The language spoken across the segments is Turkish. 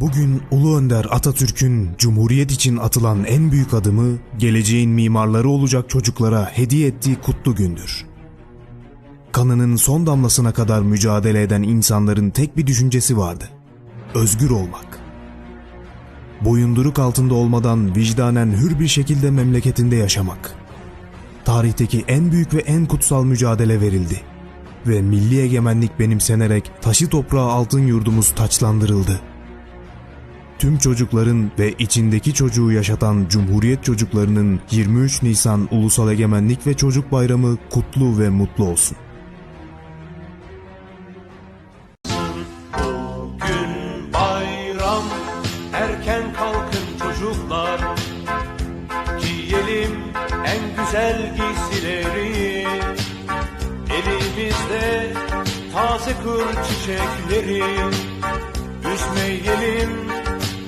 Bugün Ulu Önder Atatürk'ün Cumhuriyet için atılan en büyük adımı geleceğin mimarları olacak çocuklara hediye ettiği kutlu gündür. Kanının son damlasına kadar mücadele eden insanların tek bir düşüncesi vardı. Özgür olmak. Boyunduruk altında olmadan vicdanen hür bir şekilde memleketinde yaşamak. Tarihteki en büyük ve en kutsal mücadele verildi ve milli egemenlik benimsenerek taşı toprağı altın yurdumuz taçlandırıldı. Tüm çocukların ve içindeki çocuğu yaşatan Cumhuriyet çocuklarının 23 Nisan Ulusal Egemenlik ve Çocuk Bayramı kutlu ve mutlu olsun. Gün bayram erken kalkın çocuklar. Giyelim en güzel giysileri. Elimizde taze kır çiçekleri. Üzmeyelim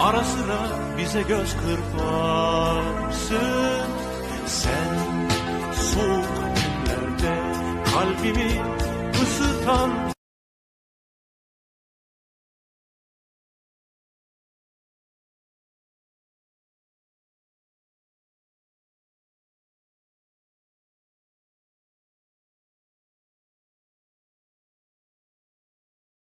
Ara sıra bize göz kırparsın. Sen soğuk günlerde kalbimi ısıtan